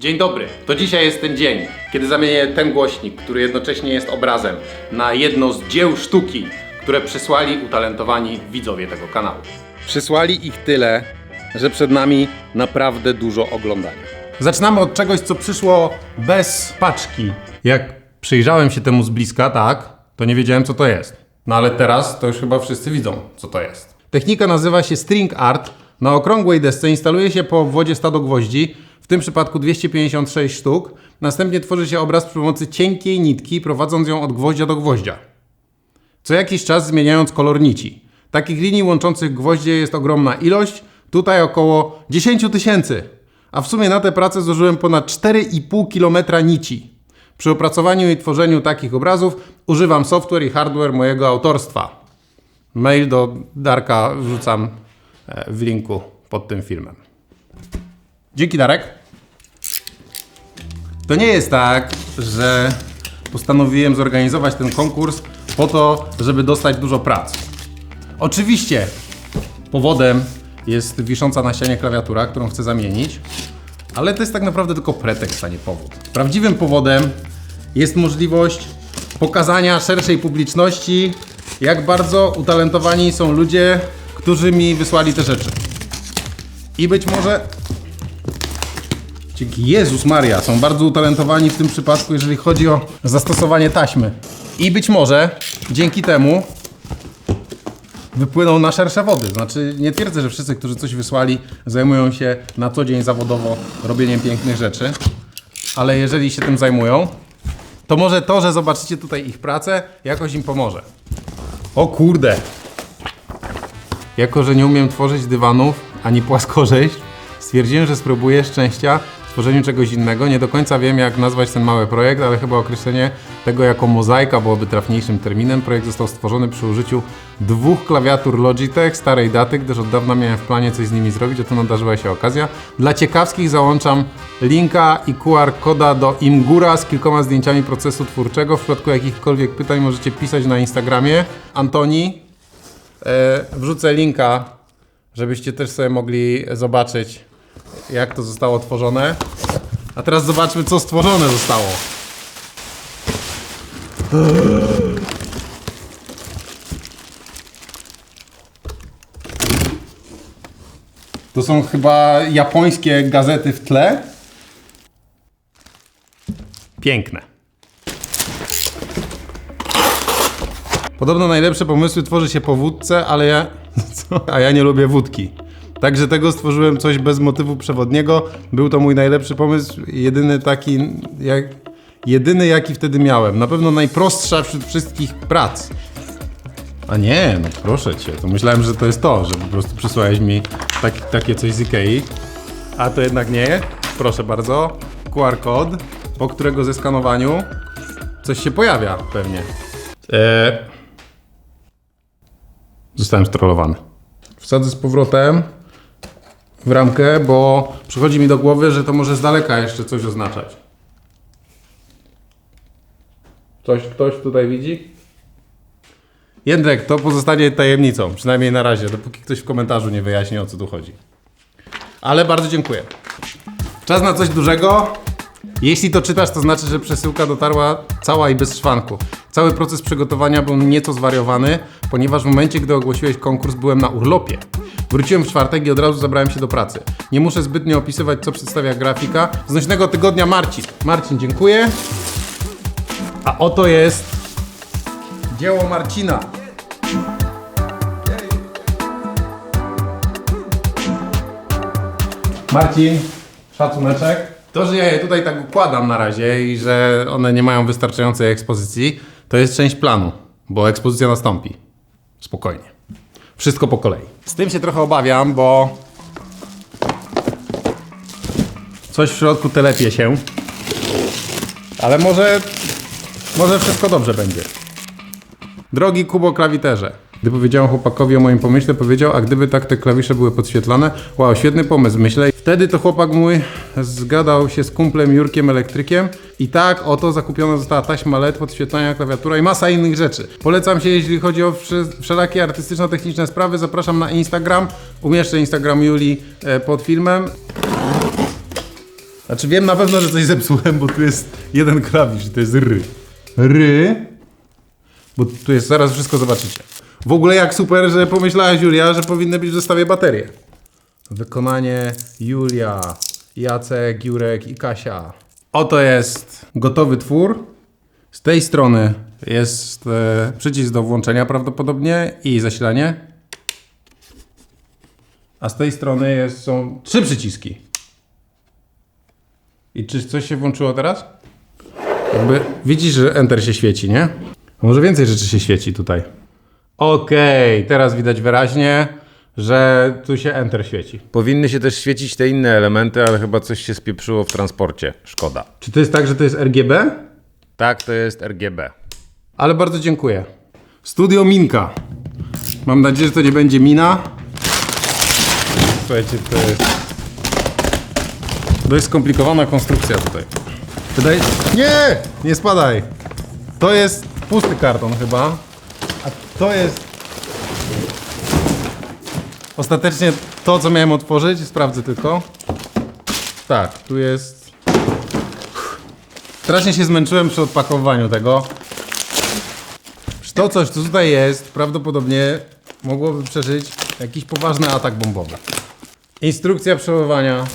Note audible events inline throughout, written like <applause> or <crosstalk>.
Dzień dobry. To dzisiaj jest ten dzień, kiedy zamienię ten głośnik, który jednocześnie jest obrazem, na jedno z dzieł sztuki, które przysłali utalentowani widzowie tego kanału. Przysłali ich tyle, że przed nami naprawdę dużo oglądania. Zaczynamy od czegoś, co przyszło bez paczki. Jak przyjrzałem się temu z bliska, tak, to nie wiedziałem, co to jest. No ale teraz to już chyba wszyscy widzą, co to jest. Technika nazywa się string art. Na okrągłej desce instaluje się po obwodzie stado gwoździ, w tym przypadku 256 sztuk. Następnie tworzy się obraz przy pomocy cienkiej nitki, prowadząc ją od gwoździa do gwoździa. Co jakiś czas zmieniając kolor nici. Takich linii łączących gwoździe jest ogromna ilość, tutaj około 10 tysięcy. A w sumie na tę pracę zużyłem ponad 4,5 km nici. Przy opracowaniu i tworzeniu takich obrazów używam software i hardware mojego autorstwa. Mail do Darka wrzucam e, w linku pod tym filmem. Dzięki Darek. To nie jest tak, że postanowiłem zorganizować ten konkurs po to, żeby dostać dużo prac. Oczywiście powodem jest wisząca na ścianie klawiatura, którą chcę zamienić, ale to jest tak naprawdę tylko pretekst, a nie powód. Prawdziwym powodem jest możliwość pokazania szerszej publiczności, jak bardzo utalentowani są ludzie, którzy mi wysłali te rzeczy. I być może Dzięki Jezus Maria, są bardzo utalentowani w tym przypadku, jeżeli chodzi o zastosowanie taśmy. I być może dzięki temu wypłyną na szersze wody. Znaczy, nie twierdzę, że wszyscy, którzy coś wysłali, zajmują się na co dzień zawodowo robieniem pięknych rzeczy, ale jeżeli się tym zajmują, to może to, że zobaczycie tutaj ich pracę, jakoś im pomoże. O kurde! Jako, że nie umiem tworzyć dywanów ani płaskorzeźb, stwierdziłem, że spróbuję szczęścia tworzeniu czegoś innego. Nie do końca wiem, jak nazwać ten mały projekt, ale chyba określenie tego jako mozaika byłoby trafniejszym terminem. Projekt został stworzony przy użyciu dwóch klawiatur Logitech starej daty, gdyż od dawna miałem w planie coś z nimi zrobić, a tu nadarzyła się okazja. Dla ciekawskich załączam linka i QR koda do Imgura z kilkoma zdjęciami procesu twórczego. W przypadku jakichkolwiek pytań możecie pisać na Instagramie. Antoni, e, wrzucę linka żebyście też sobie mogli zobaczyć, jak to zostało tworzone. A teraz zobaczmy, co stworzone zostało. To są chyba japońskie gazety w tle. Piękne. Podobno najlepsze pomysły tworzy się po wódce, ale ja. <laughs> Co? A ja nie lubię wódki. Także tego stworzyłem coś bez motywu przewodniego. Był to mój najlepszy pomysł, jedyny taki, jak, jedyny jaki wtedy miałem. Na pewno najprostsza wśród wszystkich prac. A nie, no proszę cię, to myślałem, że to jest to, że po prostu przysłałeś mi tak, takie coś z Ikei. A to jednak nie. Proszę bardzo. QR kod, po którego zeskanowaniu coś się pojawia pewnie. Eee, Zostałem strollowany. Wsadzę z powrotem w ramkę, bo przychodzi mi do głowy, że to może z daleka jeszcze coś oznaczać. Coś ktoś tutaj widzi? Jędrek, to pozostanie tajemnicą, przynajmniej na razie, dopóki ktoś w komentarzu nie wyjaśni o co tu chodzi. Ale bardzo dziękuję. Czas na coś dużego. Jeśli to czytasz, to znaczy, że przesyłka dotarła cała i bez szwanku. Cały proces przygotowania był nieco zwariowany, ponieważ w momencie, gdy ogłosiłeś konkurs, byłem na urlopie. Wróciłem w czwartek i od razu zabrałem się do pracy. Nie muszę zbytnio opisywać, co przedstawia grafika. Znośnego tygodnia Marcin. Marcin, dziękuję. A oto jest dzieło Marcina. Marcin, szacuneczek. To, że ja je tutaj tak układam na razie i że one nie mają wystarczającej ekspozycji, to jest część planu, bo ekspozycja nastąpi. Spokojnie. Wszystko po kolei. Z tym się trochę obawiam, bo coś w środku telepie się. Ale może, może wszystko dobrze będzie. Drogi Kubo klawiterze. Gdy powiedziałem chłopakowi o moim pomyśle, powiedział, a gdyby tak te klawisze były podświetlane, wow, świetny pomysł, myślę. Wtedy to chłopak mój zgadał się z kumplem Jurkiem elektrykiem i tak oto zakupiona została taśma LED, podświetlania, klawiatura i masa innych rzeczy. Polecam się, jeśli chodzi o wsze- wszelakie artystyczno-techniczne sprawy, zapraszam na Instagram, umieszczę Instagram Julii e, pod filmem. Znaczy wiem na pewno, że coś zepsułem, bo tu jest jeden klawisz i to jest ry. Ry. Bo tu jest, zaraz wszystko zobaczycie. W ogóle jak super, że pomyślałaś Julia, że powinny być w zestawie baterie. Wykonanie Julia, Jacek, Jurek i Kasia. Oto jest gotowy twór. Z tej strony jest e, przycisk do włączenia prawdopodobnie i zasilanie. A z tej strony jest, są trzy przyciski. I czy coś się włączyło teraz? Jakby widzisz, że Enter się świeci, nie? Może więcej rzeczy się świeci tutaj. Okej, teraz widać wyraźnie, że tu się Enter świeci. Powinny się też świecić te inne elementy, ale chyba coś się spieprzyło w transporcie. Szkoda. Czy to jest tak, że to jest RGB? Tak, to jest RGB. Ale bardzo dziękuję. Studio Minka. Mam nadzieję, że to nie będzie mina. Słuchajcie, to jest... Dość skomplikowana konstrukcja tutaj. Wydaje Nie! Nie spadaj! To jest pusty karton chyba. To jest... Ostatecznie to, co miałem otworzyć, sprawdzę tylko. Tak, tu jest... Strasznie się zmęczyłem przy odpakowywaniu tego. To coś, co tutaj jest, prawdopodobnie mogłoby przeżyć jakiś poważny atak bombowy. Instrukcja przechowywania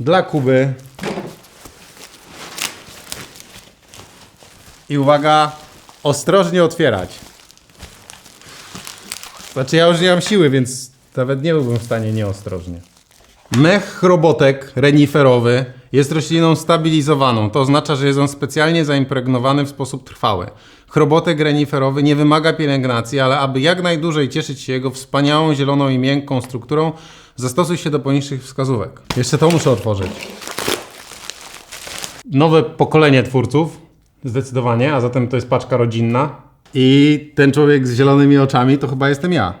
dla Kuby. I uwaga, ostrożnie otwierać. Znaczy ja już nie mam siły, więc nawet nie byłbym w stanie nieostrożnie. Mech robotek reniferowy jest rośliną stabilizowaną. To oznacza, że jest on specjalnie zaimpregnowany w sposób trwały. Chrobotek reniferowy nie wymaga pielęgnacji, ale aby jak najdłużej cieszyć się jego wspaniałą, zieloną i miękką strukturą, zastosuj się do poniższych wskazówek. Jeszcze to muszę otworzyć. Nowe pokolenie twórców, zdecydowanie, a zatem to jest paczka rodzinna. I ten człowiek z zielonymi oczami to chyba jestem ja.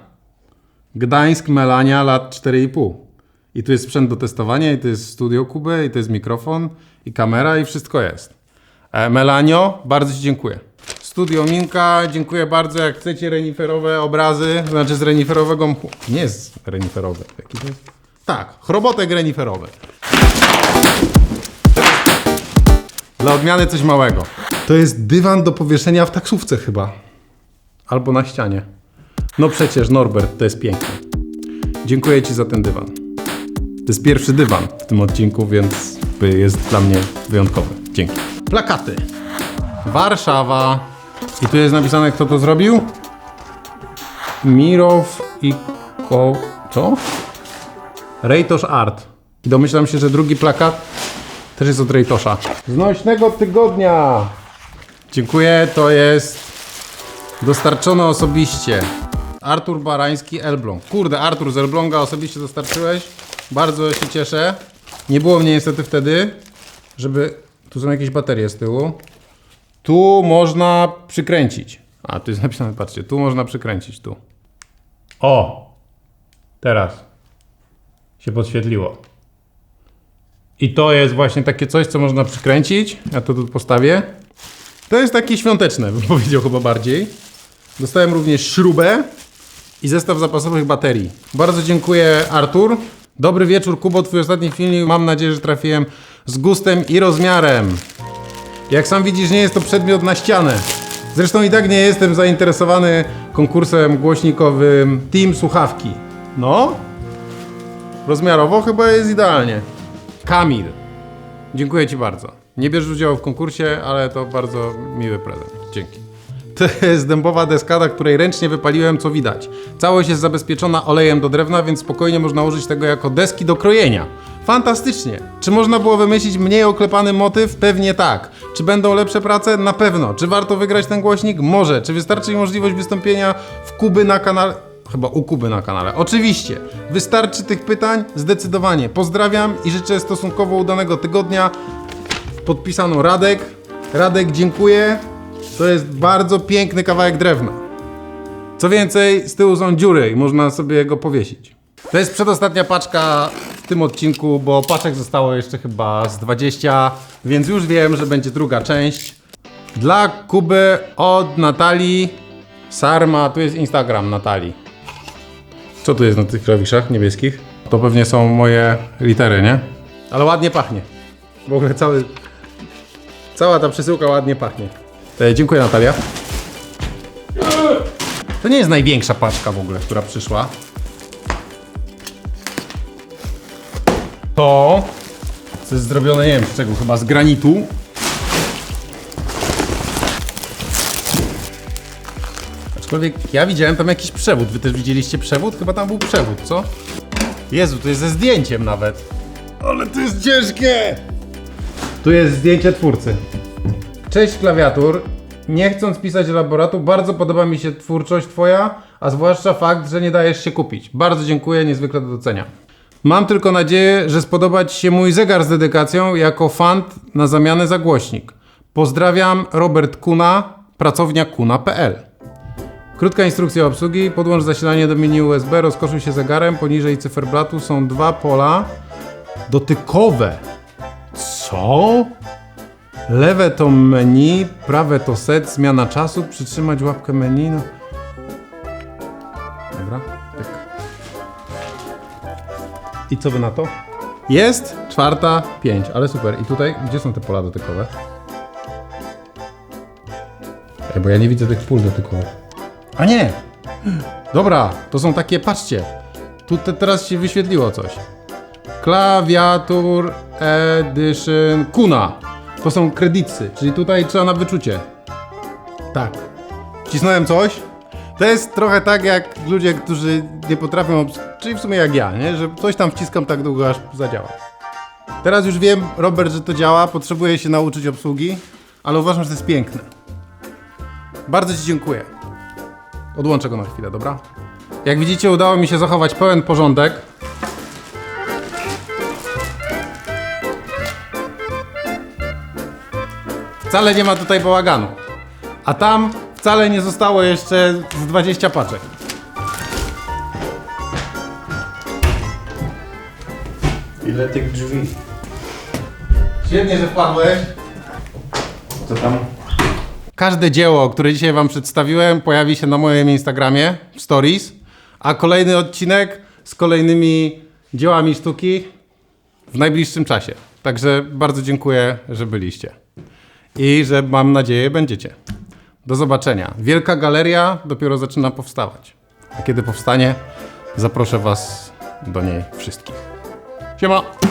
Gdańsk, Melania, lat 4,5. I tu jest sprzęt do testowania, i tu jest studio Kuby, i to jest mikrofon, i kamera, i wszystko jest. E, Melanio, bardzo Ci dziękuję. Studio Minka, dziękuję bardzo. Jak chcecie reniferowe obrazy, znaczy z reniferowego mchu. Nie jest reniferowy. Jaki to jest? Tak, chrobotek reniferowy. Dla odmiany coś małego. To jest dywan do powieszenia w taksówce chyba. Albo na ścianie. No przecież Norbert, to jest piękne. Dziękuję Ci za ten dywan. To jest pierwszy dywan w tym odcinku, więc jest dla mnie wyjątkowy. Dzięki. Plakaty. Warszawa. I tu jest napisane, kto to zrobił? Mirow i ko... co? Rejtosz Art. I domyślam się, że drugi plakat też jest od Rejtosza. Znośnego tygodnia. Dziękuję, to jest dostarczone osobiście. Artur Barański, Elbląg. Kurde, Artur z Elbląga osobiście dostarczyłeś. Bardzo się cieszę. Nie było mnie niestety wtedy, żeby... Tu są jakieś baterie z tyłu. Tu można przykręcić. A, tu jest napisane, patrzcie, tu można przykręcić, tu. O! Teraz się podświetliło. I to jest właśnie takie coś, co można przykręcić. Ja to tu postawię. To jest takie świąteczne, bym powiedział chyba bardziej. Dostałem również śrubę i zestaw zapasowych baterii. Bardzo dziękuję, Artur. Dobry wieczór, Kubo. Twój ostatni filmik. Mam nadzieję, że trafiłem z gustem i rozmiarem. Jak sam widzisz, nie jest to przedmiot na ścianę. Zresztą i tak nie jestem zainteresowany konkursem głośnikowym Team Słuchawki. No, rozmiarowo chyba jest idealnie. Kamil, dziękuję Ci bardzo. Nie bierzesz udziału w konkursie, ale to bardzo miły prezent. Dzięki. To jest dębowa deskada, której ręcznie wypaliłem, co widać. Całość jest zabezpieczona olejem do drewna, więc spokojnie można użyć tego jako deski do krojenia. Fantastycznie! Czy można było wymyślić mniej oklepany motyw? Pewnie tak. Czy będą lepsze prace? Na pewno. Czy warto wygrać ten głośnik? Może. Czy wystarczy możliwość wystąpienia w Kuby na kanale? Chyba u Kuby na kanale. Oczywiście. Wystarczy tych pytań? Zdecydowanie. Pozdrawiam i życzę stosunkowo udanego tygodnia. Podpisano Radek. Radek, dziękuję. To jest bardzo piękny kawałek drewna. Co więcej, z tyłu są dziury i można sobie go powiesić. To jest przedostatnia paczka w tym odcinku, bo paczek zostało jeszcze chyba z 20, więc już wiem, że będzie druga część. Dla Kuby od Natalii Sarma, tu jest Instagram Natalii. Co tu jest na tych klawiszach niebieskich? To pewnie są moje litery, nie? Ale ładnie pachnie. W ogóle cały, cała ta przesyłka ładnie pachnie. E, dziękuję Natalia. To nie jest największa paczka w ogóle, która przyszła. To, co jest zrobione, nie wiem z czego, chyba z granitu. Aczkolwiek ja widziałem tam jakiś przewód. Wy też widzieliście przewód? Chyba tam był przewód, co? Jezu, to jest ze zdjęciem nawet. Ale to jest ciężkie! Tu jest zdjęcie twórcy. Cześć klawiatur. Nie chcąc pisać elaboratu, bardzo podoba mi się twórczość twoja, a zwłaszcza fakt, że nie dajesz się kupić. Bardzo dziękuję, niezwykle to doceniam. Mam tylko nadzieję, że spodoba Ci się mój zegar z dedykacją jako fant na zamianę za głośnik. Pozdrawiam, Robert Kuna, pracownia kuna.pl. Krótka instrukcja obsługi. Podłącz zasilanie do mini USB, rozkoszuj się zegarem. Poniżej cyferblatu są dwa pola dotykowe. Co? Lewe to menu, prawe to set, zmiana czasu, przytrzymać łapkę menu. No. Dobra, tak. I co by na to? Jest czwarta, pięć, ale super. I tutaj, gdzie są te pola dotykowe? Ej, bo ja nie widzę tych pól dotykowych. A nie! Dobra, to są takie, patrzcie. Tu te, teraz się wyświetliło coś. Klawiatur Edition Kuna. To są kredycy, czyli tutaj trzeba na wyczucie. Tak. Wcisnąłem coś. To jest trochę tak jak ludzie, którzy nie potrafią, obs- czyli w sumie jak ja, nie? że coś tam wciskam tak długo, aż zadziała. Teraz już wiem, Robert, że to działa, potrzebuję się nauczyć obsługi, ale uważam, że to jest piękne. Bardzo Ci dziękuję. Odłączę go na chwilę, dobra? Jak widzicie, udało mi się zachować pełen porządek. Wcale nie ma tutaj bałaganu. A tam wcale nie zostało jeszcze z 20 paczek. Ile tych drzwi? Świetnie, że wpadłeś. Co tam? Każde dzieło, które dzisiaj Wam przedstawiłem, pojawi się na moim Instagramie w Stories, a kolejny odcinek z kolejnymi dziełami sztuki w najbliższym czasie. Także bardzo dziękuję, że byliście. I że mam nadzieję będziecie. Do zobaczenia. Wielka galeria dopiero zaczyna powstawać. A kiedy powstanie, zaproszę Was do niej wszystkich. Siema!